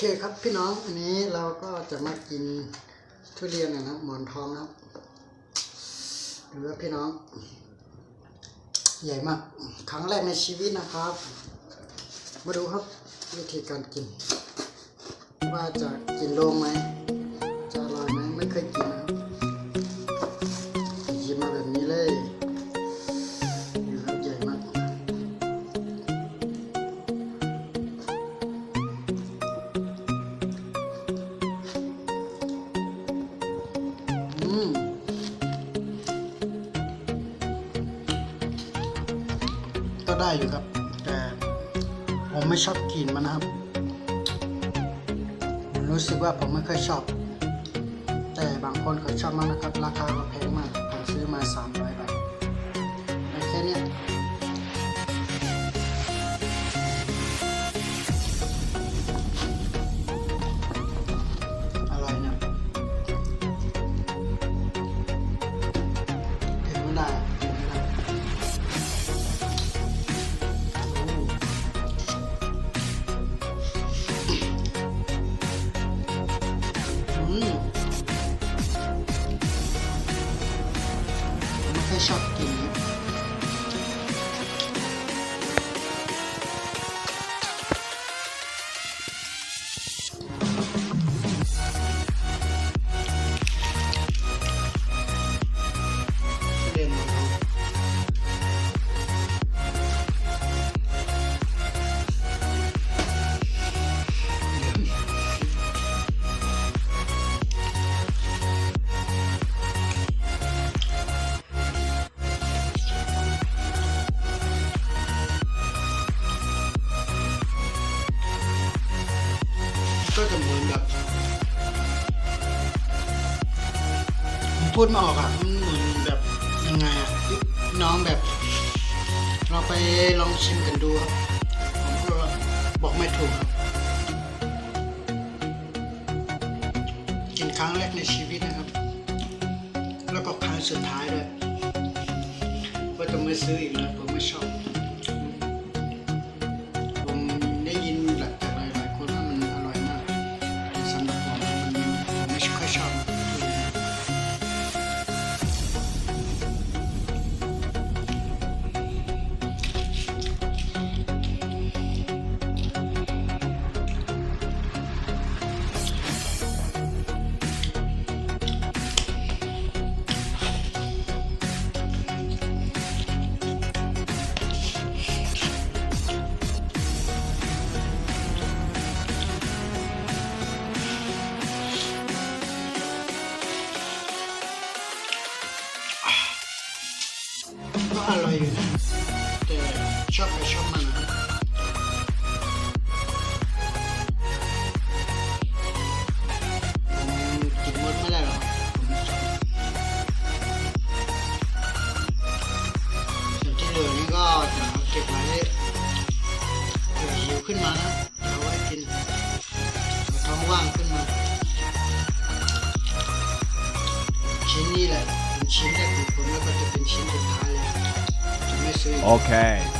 เคครับพี่น้องอันนี้เราก็จะมากินทุเรียนนะครับหมอนทองนะครับดูว่าพี่น้อง ใหญ่มากครั้งแรกในชีวิตนะครับ มาดูครับวิธีการกิน ว่าจะกินโลงไหมจะอร่อยไหมไม่เคยกินนะครับหยิบมาแบบนี้เลย ได้อยู่ครับ แต่ผมไม่ชอบกลิ่นมันนะครับ รู้สึกว่าผมไม่ค่อยชอบ แต่บางคนเขาชอบมากนะครับ ราคาก็แพงมาก ผ ก็จะเหมือนแบบพูดไม่ออกอะมันเหมือนแบบยังไงอะน้องแบบเราไปลองชิมกันดูครับผมก็บอกไม่ถูกครับกินครั้งแรกในชีวิตนะครับ แล้วก็ครั้งสุดท้ายด้วยว่าจะไม่ซื้ออีกแล้วผมไม่ชอบ อร่อยอยู่นะแต่ชอบไปชอบมันนะครับผมกินหมดม่ได้หรอกผมชอที่เหลือนี่ก็เอาเก็บไว้เผื่อหิวขึ้นมานะเอาไว้กินท้องว่างขึ้นมา ชิ้นนี้แหละเป็นชิ้นแรกของผมแล้วก็จะเป็นชิ้นสุดท้ายเลยจะไม่ซื้ออีก Okay.